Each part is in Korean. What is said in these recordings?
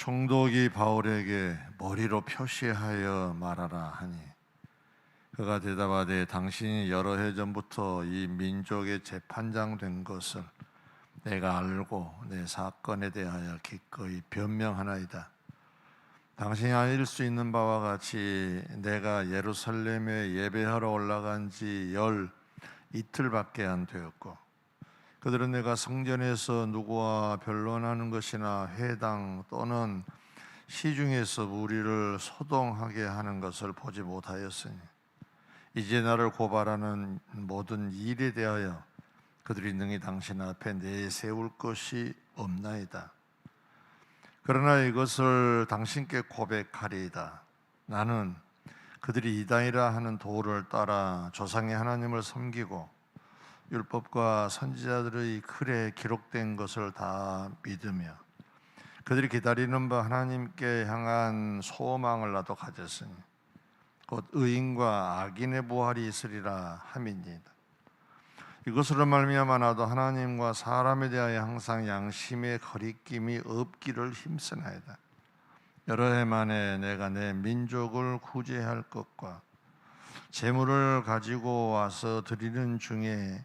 총독이 바울에게 머리로 표시하여 말하라 하니 그가 대답하되 당신이 여러 해 전부터 이 민족의 재판장 된 것을 내가 알고 내 사건에 대하여 기꺼이 변명하나이다. 당신이 알 수 있는 바와 같이 내가 예루살렘에 예배하러 올라간 지 열 이틀밖에 안 되었고 그들은 내가 성전에서 누구와 변론하는 것이나 회당 또는 시중에서 우리를 소동하게 하는 것을 보지 못하였으니 이제 나를 고발하는 모든 일에 대하여 그들이 능히 당신 앞에 내세울 것이 없나이다. 그러나 이것을 당신께 고백하리이다. 나는 그들이 이단이라 하는 도를 따라 조상의 하나님을 섬기고 율법과 선지자들의 글에 기록된 것을 다 믿으며 그들이 기다리는 바 하나님께 향한 소망을 나도 가졌으니 곧 의인과 악인의 부활이 있으리라 함이니이다. 이것으로 말미암아 나도 하나님과 사람에 대하여 항상 양심의 거리낌이 없기를 힘쓰나이다. 여러 해 만에 내가 내 민족을 구제할 것과 재물을 가지고 와서 드리는 중에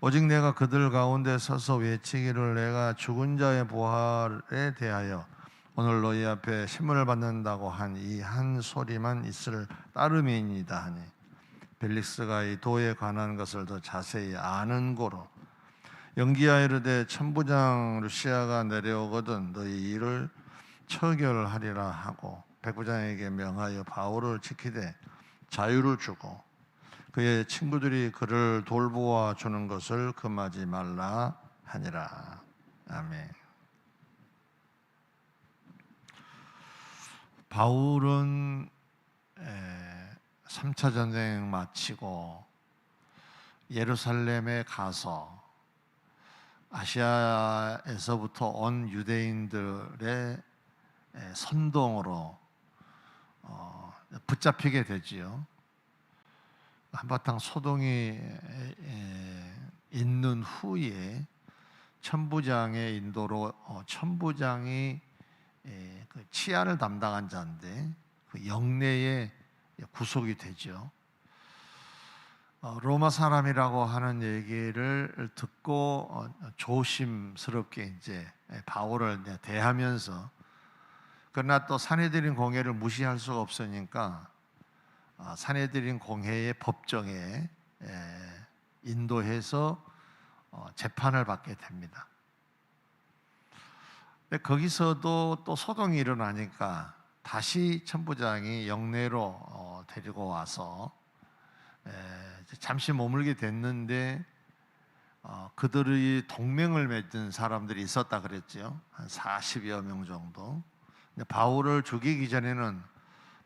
오직 내가 그들 가운데 서서 외치기를 내가 죽은 자의 부활에 대하여 오늘 너희 앞에 신문을 받는다고 한 이 한 소리만 있을 따름이니이다 하니 벨릭스가 이 도에 관한 것을 더 자세히 아는 고로 연기하 이르되 천부장 루시아가 내려오거든 너희 일을 처결하리라 하고 백부장에게 명하여 바울을 지키되 자유를 주고 그의 친구들이 그를 돌보아 주는 것을 금하지 말라 하니라. 아멘. 바울은 3차 전쟁 마치고 예루살렘에 가서 아시아에서부터 온 유대인들의 선동으로 어, 붙잡히게 되지요. 한바탕 소동이 있는 후에 천부장의 인도로 어, 천부장이 그 치안을 담당한 자인데 그 영내에 구속이 되죠. 어, 로마 사람이라고 하는 얘기를 듣고 어, 조심스럽게 이제 바울을 대하면서 그러나 또 사내들인 공회를 무시할 수가 없으니까 사내들인 공회의 법정에 인도해서 재판을 받게 됩니다. 근데 거기서도 또 소동이 일어나니까 다시 천부장이 영내로 어, 데리고 와서 에, 잠시 머물게 됐는데 어, 그들의 동맹을 맺은 사람들이 있었다 그랬죠. 한 40여 명 정도. 바울을 죽이기 전에는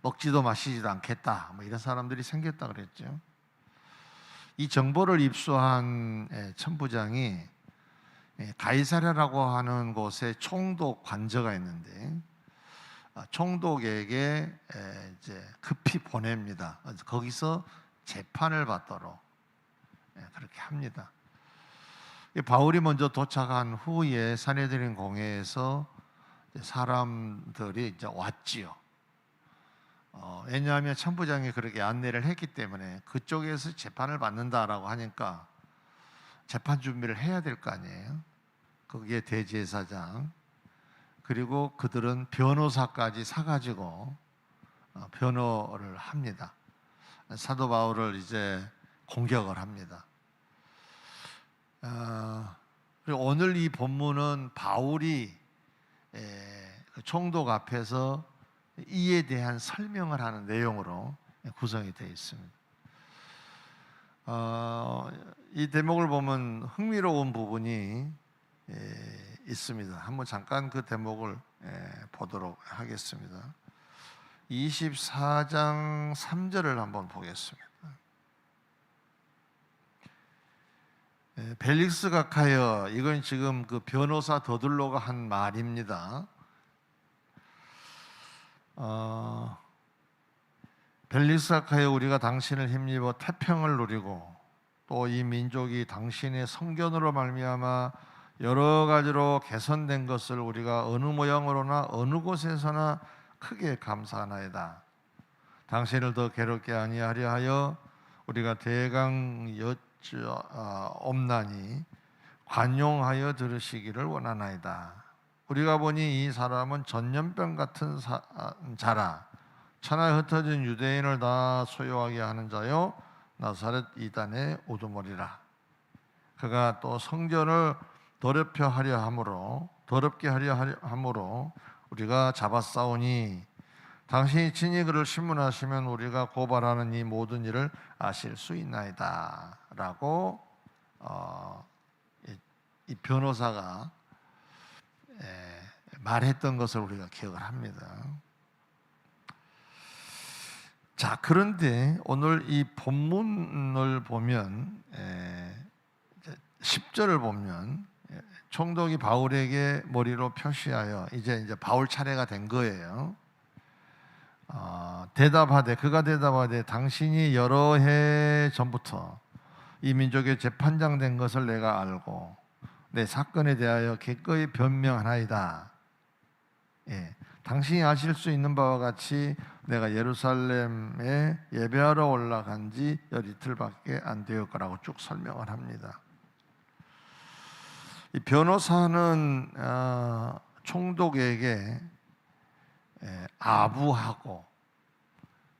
먹지도 마시지도 않겠다. 뭐 이런 사람들이 생겼다 그랬죠. 이 정보를 입수한 천부장이 가이사랴라고 하는 곳에 총독 관저가 있는데 아, 총독에게 이제 급히 보냅니다. 거기서 재판을 받도록 그렇게 합니다. 바울이 먼저 도착한 후에 사내들인 공회에서 사람들이 이제 왔지요. 어, 왜냐하면 천부장이 그렇게 안내를 했기 때문에 그쪽에서 재판을 받는다라고 하니까 재판 준비를 해야 될 거 아니에요. 거기에 대제사장 그리고 그들은 변호사까지 사가지고 어, 변호를 합니다. 사도 바울을 이제 공격을 합니다. 어, 오늘 이 본문은 바울이 그 총독 앞에서 이에 대한 설명을 하는 내용으로 구성이 되어 있습니다. 어, 이 대목을 보면 흥미로운 부분이 있습니다. 한번 잠깐 그 대목을 보도록 하겠습니다. 24장 3절을 한번 보겠습니다. 예, 벨릭스 각하여 이건 지금 그 변호사 더들로가 한 말입니다. 어, 각하여 우리가 당신을 힘입어 태평을 누리고 또 이 민족이 당신의 성견으로 말미암아 여러 가지로 개선된 것을 우리가 어느 모양으로나 어느 곳에서나 크게 감사하나이다. 당신을 더 괴롭게 아니하려 하여 우리가 대강 여쭈 아, 없나니 관용하여 들으시기를 원하나이다. 우리가 보니 이 사람은 전염병 같은 사, 아, 자라 천하에 흩어진 유대인을 다 소유하게 하는 자요 나사렛 이단의 우두머리라. 그가 또 성전을 더럽혀 하려 함으로 더럽게 하려 함으로 우리가 잡아싸우니 당신이 친히 그를 신문하시면 우리가 고발하는 이 모든 일을 아실 수 있나이다라고 어, 이, 이 변호사가 에, 말했던 것을 우리가 기억을 합니다. 자 그런데 오늘 이 본문을 보면 에, 10절을 보면 예, 총독이 바울에게 머리로 표시하여 이제 이제 바울 차례가 된 거예요. 어, 대답하되 그가 대답하되 당신이 여러 해 전부터 이 민족의 재판장 된 것을 내가 알고 내 사건에 대하여 기꺼이 변명하나이다. 예, 당신이 아실 수 있는 바와 같이 내가 예루살렘에 예배하러 올라간 지 열이틀밖에 안 되었거라고 쭉 설명을 합니다. 이 변호사는 어, 총독에게 에, 아부하고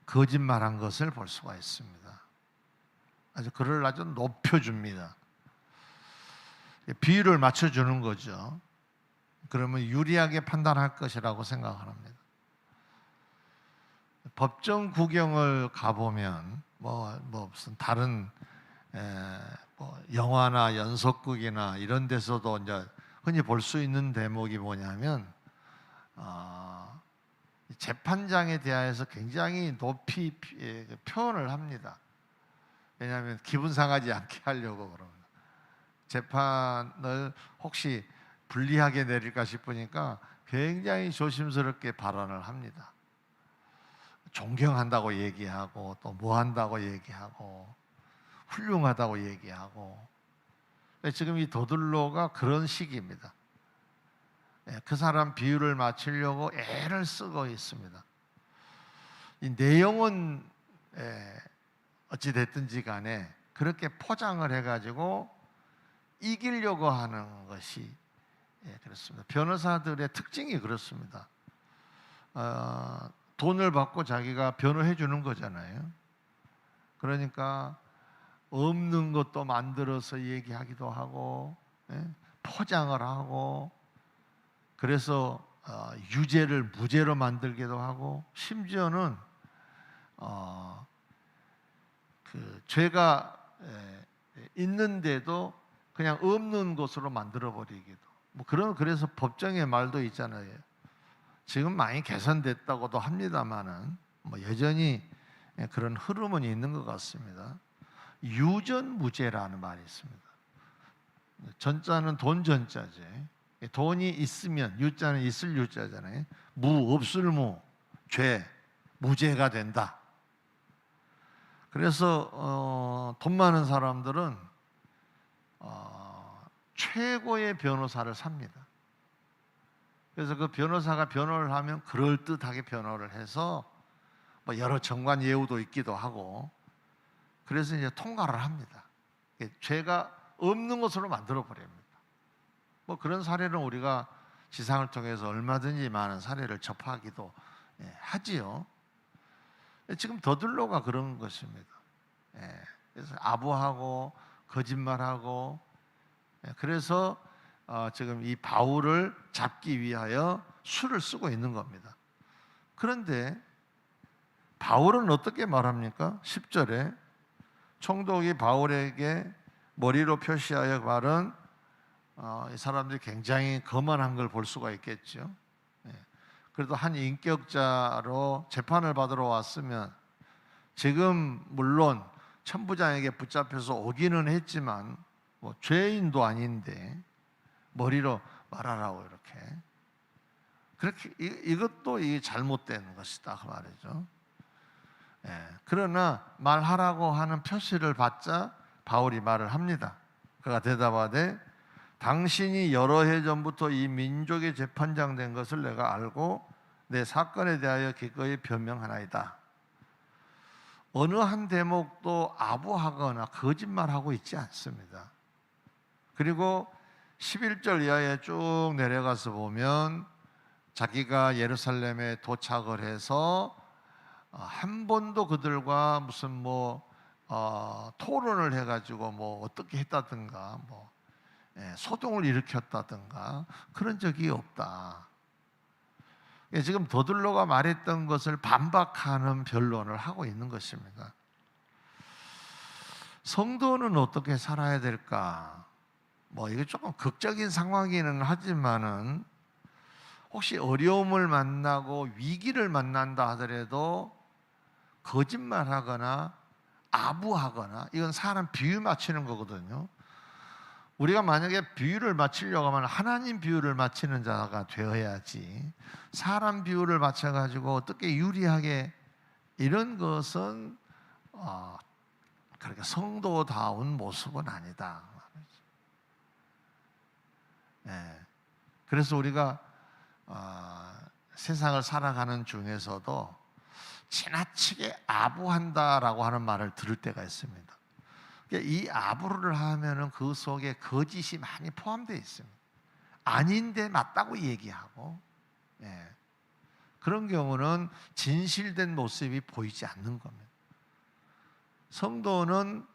거짓말한 것을 볼 수가 있습니다. 아주 그를 아주 높여줍니다. 비율을 맞춰주는 거죠. 그러면 유리하게 판단할 것이라고 생각을 합니다. 법정 구경을 가보면 뭐, 뭐 무슨 다른 에, 뭐 영화나 연속극이나 이런 데서도 이제 흔히 볼 수 있는 대목이 뭐냐면 어, 재판장에 대하여서 굉장히 높이 피- 예, 그 표현을 합니다. 왜냐하면 기분 상하지 않게 하려고 그럽니다. 재판을 혹시 불리하게 내릴까 싶으니까 굉장히 조심스럽게 발언을 합니다. 존경한다고 얘기하고 또 뭐 한다고 얘기하고 훌륭하다고 얘기하고 지금 이 도들로가 그런 시기입니다. 예, 그 사람 비율을 맞추려고 애를 쓰고 있습니다. 이 내용은 예, 어찌 됐든지 간에 그렇게 포장을 해가지고 이기려고 하는 것이 예, 그렇습니다. 변호사들의 특징이 그렇습니다. 어, 돈을 받고 자기가 변호해 주는 거잖아요. 그러니까 없는 것도 만들어서 얘기하기도 하고 예, 포장을 하고 그래서 어, 유죄를 무죄로 만들기도 하고 심지어는 어, 그 죄가 에, 있는데도 그냥 없는 것으로 만들어 버리기도 뭐 그런 그래서 법정의 말도 있잖아요. 지금 많이 개선됐다고도 합니다만은 뭐 여전히 그런 흐름은 있는 것 같습니다. 유전무죄라는 말이 있습니다. 전자는 돈 전자지. 돈이 있으면 유자는 있을 유자잖아요. 무 없을 무, 죄, 무죄가 된다. 그래서 어, 돈 많은 사람들은 어, 최고의 변호사를 삽니다. 그래서 그 변호사가 변호를 하면 그럴 듯하게 변호를 해서 뭐 여러 정관 예우도 있기도 하고 그래서 이제 통과를 합니다. 죄가 없는 것으로 만들어 버립니다. 뭐 그런 사례는 우리가 지상을 통해서 얼마든지 많은 사례를 접하기도 예, 하지요. 지금 더들로가 그런 것입니다. 예, 그래서 아부하고 거짓말하고 예, 그래서 어, 지금 이 바울을 잡기 위하여 수를 쓰고 있는 겁니다. 그런데 바울은 어떻게 말합니까? 10절에 총독이 바울에게 머리로 표시하여 말은 어, 이 사람들이 굉장히 거만한 걸 볼 수가 있겠죠. 예. 그래도 한 인격자로 재판을 받으러 왔으면 지금 물론 천부장에게 붙잡혀서 오기는 했지만 뭐 죄인도 아닌데 머리로 말하라고 이렇게 그렇게 이, 이것도 이 잘못된 것이다 그 말이죠. 예, 그러나 말하라고 하는 표시를 받자 바울이 말을 합니다. 그가 대답하되 당신이 여러 해 전부터 이 민족의 재판장 된 것을 내가 알고 내 사건에 대하여 기꺼이 변명하나이다. 어느 한 대목도 아부하거나 거짓말하고 있지 않습니다. 그리고 11절 이하에 쭉 내려가서 보면 자기가 예루살렘에 도착을 해서 어, 한 번도 그들과 무슨 뭐 어, 토론을 해가지고 뭐 어떻게 했다든가 뭐 예, 소동을 일으켰다든가 그런 적이 없다. 예, 지금 더들로가 말했던 것을 반박하는 변론을 하고 있는 것입니다. 성도는 어떻게 살아야 될까? 뭐 이게 조금 극적인 상황이는 하지만은 혹시 어려움을 만나고 위기를 만난다 하더라도 거짓말하거나 아부하거나 이건 사람 비유 맞추는 거거든요. 우리가 만약에 비유를 맞추려고 하면 하나님 비유를 맞히는 자가 되어야지 사람 비유를 맞춰가지고 어떻게 유리하게 이런 것은 어, 그렇게 성도다운 모습은 아니다. 예. 그래서 우리가 어, 세상을 살아가는 중에서도 지나치게 아부한다라고 하는 말을 들을 때가 있습니다. 그러니까 이 아부를 하면은 그 속에 거짓이 많이 포함되어 있습니다. 아닌데 맞다고 얘기하고, 예. 그런 경우는 진실된 모습이 보이지 않는 겁니다. 성도는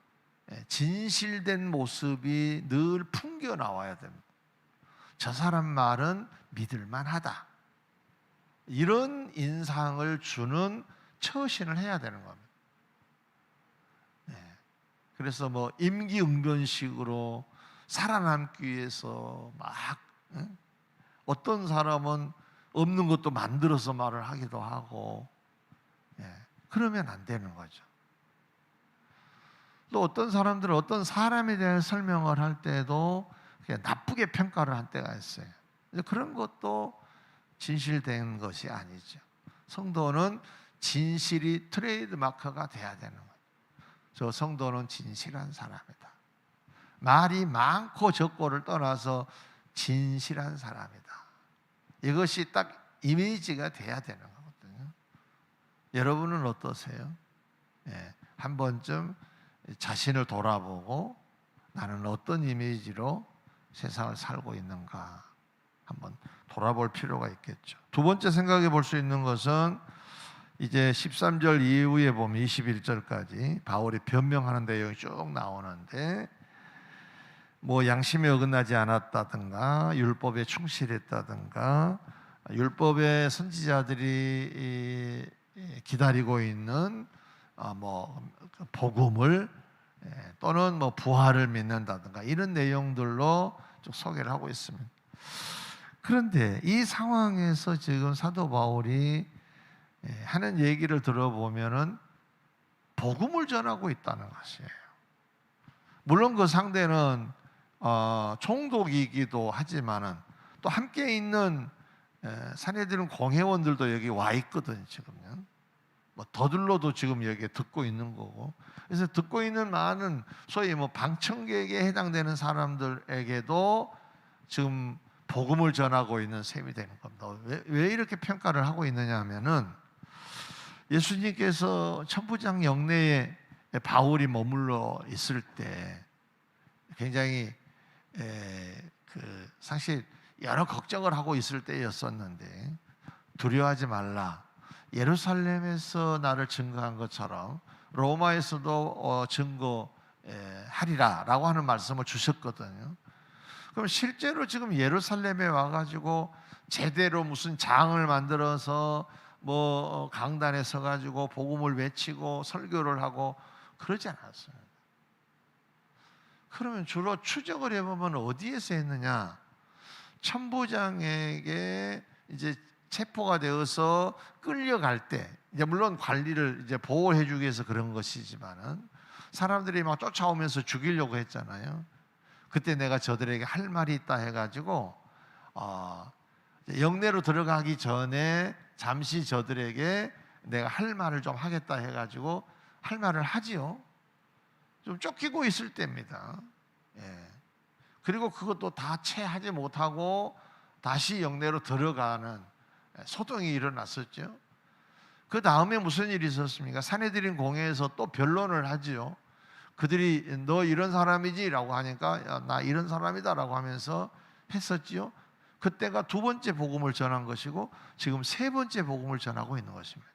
예, 진실된 모습이 늘 풍겨 나와야 됩니다. 저 사람 말은 믿을만하다. 이런 인상을 주는 처신을 해야 되는 겁니다. 네. 그래서 뭐 임기응변식으로 살아남기 위해서 막 응? 어떤 사람은 없는 것도 만들어서 말을 하기도 하고 예. 그러면 안 되는 거죠. 또 어떤 사람들은 어떤 사람에 대한 설명을 할 때도 나쁘게 평가를 한 때가 있어요. 그런 것도 진실된 것이 아니죠. 성도는 진실이 트레이드 마크가 돼야 되는 거예요. 저 성도는 진실한 사람이다. 말이 많고 적고를 떠나서 진실한 사람이다. 이것이 딱 이미지가 돼야 되는 거거든요. 여러분은 어떠세요? 예, 한 번쯤 자신을 돌아보고 나는 어떤 이미지로 세상을 살고 있는가 한번 돌아볼 필요가 있겠죠. 두 번째 생각해 볼 수 있는 것은 이제 13절 이후에 보면 21절까지 바울이 변명하는 내용이 쭉 나오는데 뭐 양심에 어긋나지 않았다든가 율법에 충실했다든가 율법의 선지자들이 기다리고 있는 어, 뭐 복음을 예, 또는 뭐 부활을 믿는다든가 이런 내용들로 쭉 소개를 하고 있습니다. 그런데 이 상황에서 지금 사도 바울이 예, 하는 얘기를 들어보면은 복음을 전하고 있다는 것이에요. 물론 그 상대는 어, 총독이기도 하지만은 또 함께 있는 사내들은 공회원들도 여기 와 있거든요. 지금요. 뭐 더들로도 지금 여기에 듣고 있는 거고 그래서 듣고 있는 많은 소위 뭐 방청객에 해당되는 사람들에게도 지금 복음을 전하고 있는 셈이 되는 겁니다. 왜, 왜 이렇게 평가를 하고 있느냐 하면은 예수님께서 천부장 영내에 바울이 머물러 있을 때 굉장히 에, 그 사실 여러 걱정을 하고 있을 때였었는데 두려워하지 말라. 예루살렘에서 나를 증거한 것처럼 로마에서도 어, 증거하리라라고 하는 말씀을 주셨거든요. 그럼 실제로 지금 예루살렘에 와가지고 제대로 무슨 장을 만들어서 뭐 강단에 서 가지고 복음을 외치고 설교를 하고 그러지 않았어요. 그러면 주로 추적을 해보면 어디에서 했느냐? 천부장에게 이제 체포가 되어서 끌려갈 때 이제 물론 관리를 이제 보호해 주기 위해서 그런 것이지만은 사람들이 막 쫓아오면서 죽이려고 했잖아요. 그때 내가 저들에게 할 말이 있다 해가지고 어, 영내로 들어가기 전에 잠시 저들에게 내가 할 말을 좀 하겠다 해가지고 할 말을 하지요. 좀 쫓기고 있을 때입니다. 예. 그리고 그것도 다 채 하지 못하고 다시 영내로 들어가는 소동이 일어났었죠. 그 다음에 무슨 일이 있었습니까? 사내들인 공회에서 또 변론을 하지요. 그들이 너 이런 사람이지라고 하니까 야, 나 이런 사람이다라고 하면서 했었지요. 그때가 두 번째 복음을 전한 것이고 지금 세 번째 복음을 전하고 있는 것입니다.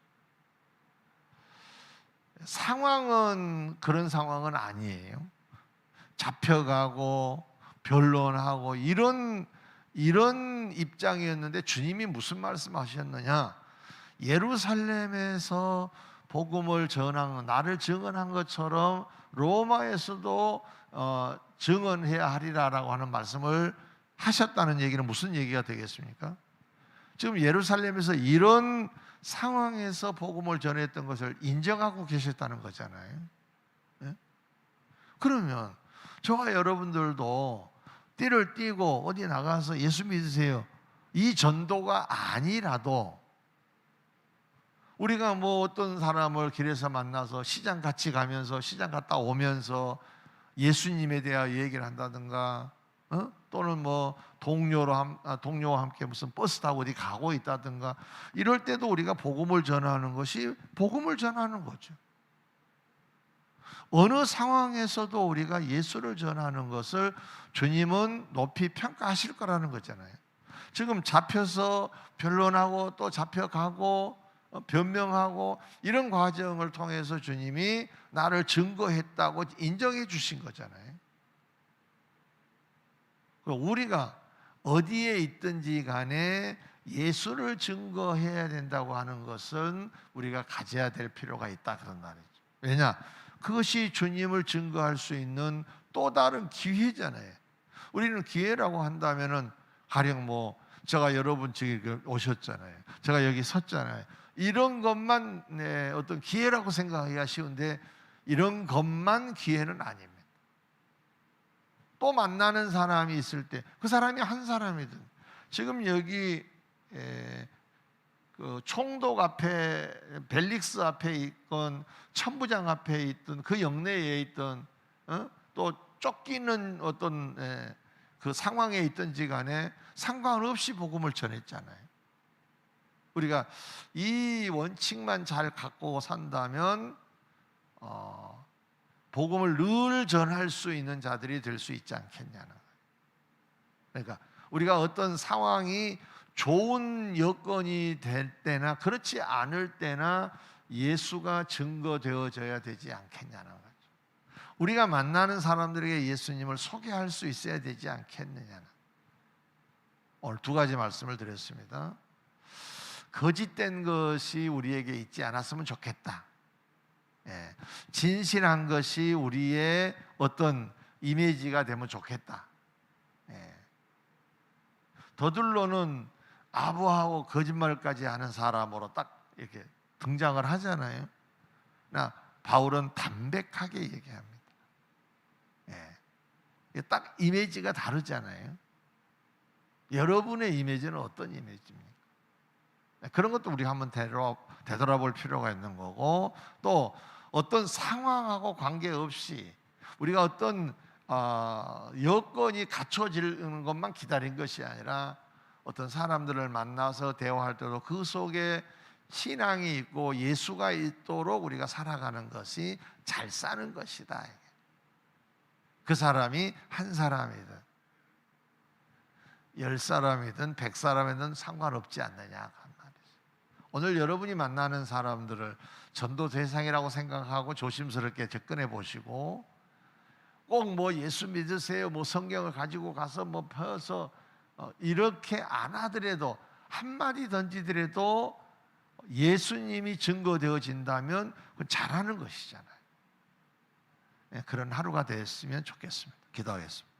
상황은 그런 상황은 아니에요. 잡혀가고 변론하고 이런 이런 입장이었는데 주님이 무슨 말씀하셨느냐? 예루살렘에서 복음을 전한 나를 증언한 것처럼 로마에서도 어, 증언해야 하리라라고 하는 말씀을 하셨다는 얘기는 무슨 얘기가 되겠습니까? 지금 예루살렘에서 이런 상황에서 복음을 전했던 것을 인정하고 계셨다는 거잖아요. 예? 그러면 저와 여러분들도 띠를 띠고 어디 나가서 예수 믿으세요. 이 전도가 아니라도 우리가 뭐 어떤 사람을 길에서 만나서 시장 같이 가면서 시장 갔다 오면서 예수님에 대하여 얘기를 한다든가 어? 또는 뭐 동료로 함, 아, 동료와 함께 무슨 버스 타고 어디 가고 있다든가 이럴 때도 우리가 복음을 전하는 것이 복음을 전하는 거죠. 어느 상황에서도 우리가 예수를 전하는 것을 주님은 높이 평가하실 거라는 거잖아요. 지금 잡혀서 변론하고 또 잡혀가고 어, 변명하고 이런 과정을 통해서 주님이 나를 증거했다고 인정해 주신 거잖아요. 우리가 어디에 있든지 간에 예수를 증거해야 된다고 하는 것은 우리가 가져야 될 필요가 있다 그런 말이죠. 왜냐? 그것이 주님을 증거할 수 있는 또 다른 기회잖아요. 우리는 기회라고 한다면은 가령 뭐 제가 여러분 저기 그 오셨잖아요. 제가 여기 섰잖아요. 이런 것만 네, 어떤 기회라고 생각하기가 쉬운데 이런 것만 기회는 아닙니다. 또 만나는 사람이 있을 때 그 사람이 한 사람이든 지금 여기 에, 그 총독 앞에 벨릭스 앞에 있건 천부장 앞에 있던 그 영내에 있던 어? 또 쫓기는 어떤 에, 그 상황에 있든지 간에 상관없이 복음을 전했잖아요. 우리가 이 원칙만 잘 갖고 산다면 어, 복음을 늘 전할 수 있는 자들이 될 수 있지 않겠냐는. 그러니까 우리가 어떤 상황이 좋은 여건이 될 때나 그렇지 않을 때나 예수가 증거되어져야 되지 않겠냐는 거죠. 우리가 만나는 사람들에게 예수님을 소개할 수 있어야 되지 않겠느냐는. 오늘 두 가지 말씀을 드렸습니다. 거짓된 것이 우리에게 있지 않았으면 좋겠다. 예, 진실한 것이 우리의 어떤 이미지가 되면 좋겠다. 예. 더들로는 아부하고 거짓말까지 하는 사람으로 딱 이렇게 등장을 하잖아요. 나 바울은 담백하게 얘기합니다. 예. 딱 이미지가 다르잖아요. 여러분의 이미지는 어떤 이미지입니까? 네, 그런 것도 우리가 한번 되돌아, 되돌아볼 필요가 있는 거고 또 어떤 상황하고 관계없이 우리가 어떤 어, 여건이 갖춰지는 것만 기다린 것이 아니라 어떤 사람들을 만나서 대화할 때도 그 속에 신앙이 있고 예수가 있도록 우리가 살아가는 것이 잘 사는 것이다. 그 사람이 한 사람이든 열 사람이든 백 사람이든 상관없지 않느냐. 오늘 여러분이 만나는 사람들을 전도 대상이라고 생각하고 조심스럽게 접근해 보시고 꼭 뭐 예수 믿으세요, 뭐 성경을 가지고 가서 뭐 펴서 어, 이렇게 안 하더라도 한 마디 던지더라도 예수님이 증거되어진다면 그건 잘하는 것이잖아요. 네, 그런 하루가 됐으면 좋겠습니다. 기도하겠습니다.